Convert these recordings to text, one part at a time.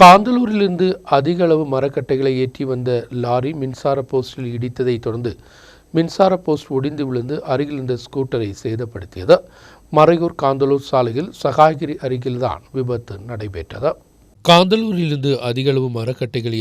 காந்தலூரிலிருந்து அதிக அளவு மரக்கட்டைகளை ஏற்றி வந்த லாரி மின்சார போஸ்டில் இடித்ததை தொடர்ந்து மின்சார போஸ்ட் ஒடிந்து விழுந்து அருகில் இருந்த ஸ்கூட்டரை சேதப்படுத்தியது. மறையூர் காந்தலூர் சாலையில் சகாகிரி அருகில்தான் விபத்து நடைபெற்றது. காந்தலூரிலிருந்து அதிக அளவு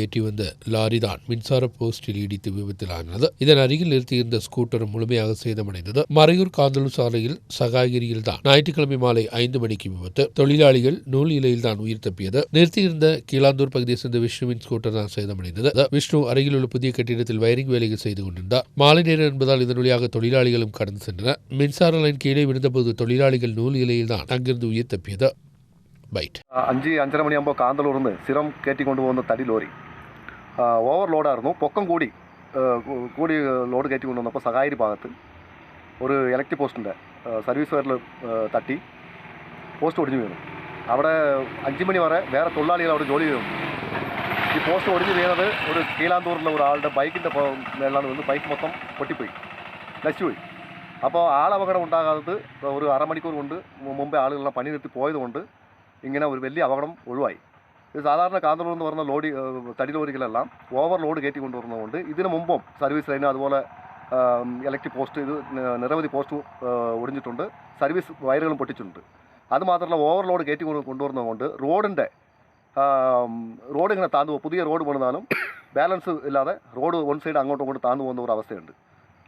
ஏற்றி வந்த லாரி தான் மின்சார போஸ்டில் இடித்து விபத்திலானது. இதன் அருகில் நிறுத்தியிருந்த ஸ்கூட்டர் முழுமையாக சேதமடைந்தது. மறையூர் காந்தலூர் சாலையில் சகாகிரியில் தான் ஞாயிற்றுக்கிழமை மாலை ஐந்து மணிக்கு விபத்து. தொழிலாளிகள் நூல் இலையில் தான் உயிர் தப்பியது. நிறுத்தியிருந்த கீழாந்தூர் பகுதியை சேர்ந்த விஷ்ணுவின் ஸ்கூட்டர் தான் சேதமடைந்தது. விஷ்ணு அருகில் உள்ள புதிய கட்டிடத்தில் வயரிங் வேலைகள் செய்து கொண்டிருந்தார். மாலை நேரம் என்பதால் இதன் வழியாக தொழிலாளிகளும் கடந்து சென்றனர். மின்சார லைன் கீழே விழுந்தபோது தொழிலாளிகள் நூல் இலையில் தான் அங்கிருந்து உயிர் தப்பியது. பைட் അഞ്ച് അഞ്ചര മണിയാകുമ്പോൾ കാന്തളൂർന്ന് സ്ഥിരം കയറ്റി കൊണ്ടുപോകുന്ന തടി ലോറി. ഓവർ ലോഡായിരുന്നു പൊക്കം കൂടി കൂടി ലോഡ് കയറ്റി കൊണ്ടുവന്നപ്പോൾ സഹായരി ഭാഗത്ത് ഒരു ഇലക്ട്രിക് പോസ്റ്റിന്റെ സർവീസ് വയറിൽ തട്ടി പോസ്റ്റ് ഒടിഞ്ഞു വീണു. അവിടെ അഞ്ച് മണി വരെ വേറെ തൊഴിലാളികൾ അവിടെ ജോലി ചെയ്തു. ഈ പോസ്റ്റ് ഒടിഞ്ഞു വീണത് ഒരു കീലാന്തൂറിലെ ഒരാളുടെ ബൈക്കിന്റെ മേളിലാണ് വന്ന് ബൈക്ക് മൊത്തം പൊട്ടിപ്പോയി. നശിച്ചുപോയി. അപ്പോൾ ആളപകടം ഉണ്ടാകാത്തത് ഒരു അരമണിക്കൂർ കൊണ്ട് മുമ്പേ ആളുകളെല്ലാം പണി നിർത്തി പോയതുകൊണ്ട് ഇങ്ങനെ ഒരു വലിയ അപകടം ഒഴിവായി. ഇത് സാധാരണ കാന്തളൂർ എന്ന് പറഞ്ഞ ലോഡി തടി ലോറികളെല്ലാം ഓവർ ലോഡ് കയറ്റി കൊണ്ടുവരുന്നതുകൊണ്ട് ഇതിന് മുമ്പും സർവീസ് ലൈന് അതുപോലെ ഇലക്ട്രിക് പോസ്റ്റ് ഇത് നിരവധി പോസ്റ്റ് ഒടിഞ്ഞിട്ടുണ്ട്. സർവീസ് വയറുകളും പൊട്ടിച്ചിട്ടുണ്ട്. അതുമാത്രമല്ല ഓവർലോഡ് ഓവർ ലോഡ് കയറ്റി കൊണ്ട് കൊണ്ടുവരുന്നതുകൊണ്ട് റോഡിന്റെ റോഡ് ഇങ്ങനെ താന്നു പോകും. പുതിയ റോഡ് പണിതാലും ബാലൻസ് ഇല്ലാതെ റോഡ് വൺ സൈഡ് അങ്ങോട്ടും ഇങ്ങോട്ടും താന്നു പോകുന്ന ഒരു അവസ്ഥയുണ്ട്.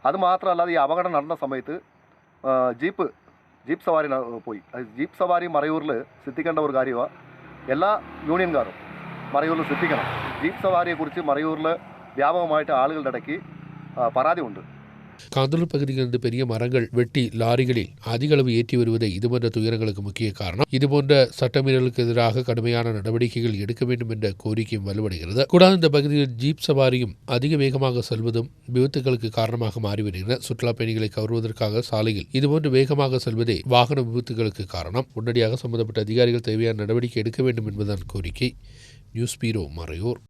അതുമാത്രമല്ലാതെ ഈ അപകടം നടന്ന സമയത്ത് ജീപ്പ് ജീപ്പ് സവാരി പോയി. ജീപ്പ് സവാരി മറയൂരിൽ ശ്രദ്ധിക്കേണ്ട ഒരു കാര്യമാണ് എല്ലാ യൂണിയൻകാരും മറയൂരിൽ ശ്രദ്ധിക്കണം ജീപ്പ് സവാരിയെക്കുറിച്ച് മറയൂരിൽ വ്യാപകമായിട്ട് ആളുകളുടെ ഇടയ്ക്ക് പരാതിയുണ്ട്. காந்தலூர் பகுதியிலிருந்து பெரிய மரங்கள் வெட்டி லாரிகளில் அதிக அளவு ஏற்றி வருவதே இதுபோன்ற துயரங்களுக்கு முக்கிய காரணம். இதுபோன்ற சட்டமீறலுக்கு எதிராக கடுமையான நடவடிக்கைகள் எடுக்க வேண்டும் என்ற கோரிக்கையும் வலுவடைகிறது. கூடாது இந்த பகுதியில் ஜீப் சவாரியும் அதிக வேகமாக செல்வதும் விபத்துகளுக்கு காரணமாக மாறி வருகின்றன சுற்றுலா பயணிகளை கவருவதற்காக சாலையில் இதுபோன்று வேகமாக செல்வதே வாகன விபத்துகளுக்கு காரணம். உடனடியாக சம்பந்தப்பட்ட அதிகாரிகள் தேவையான நடவடிக்கை எடுக்க வேண்டும் என்பதுதான் கோரிக்கை. News bureau Marayoor.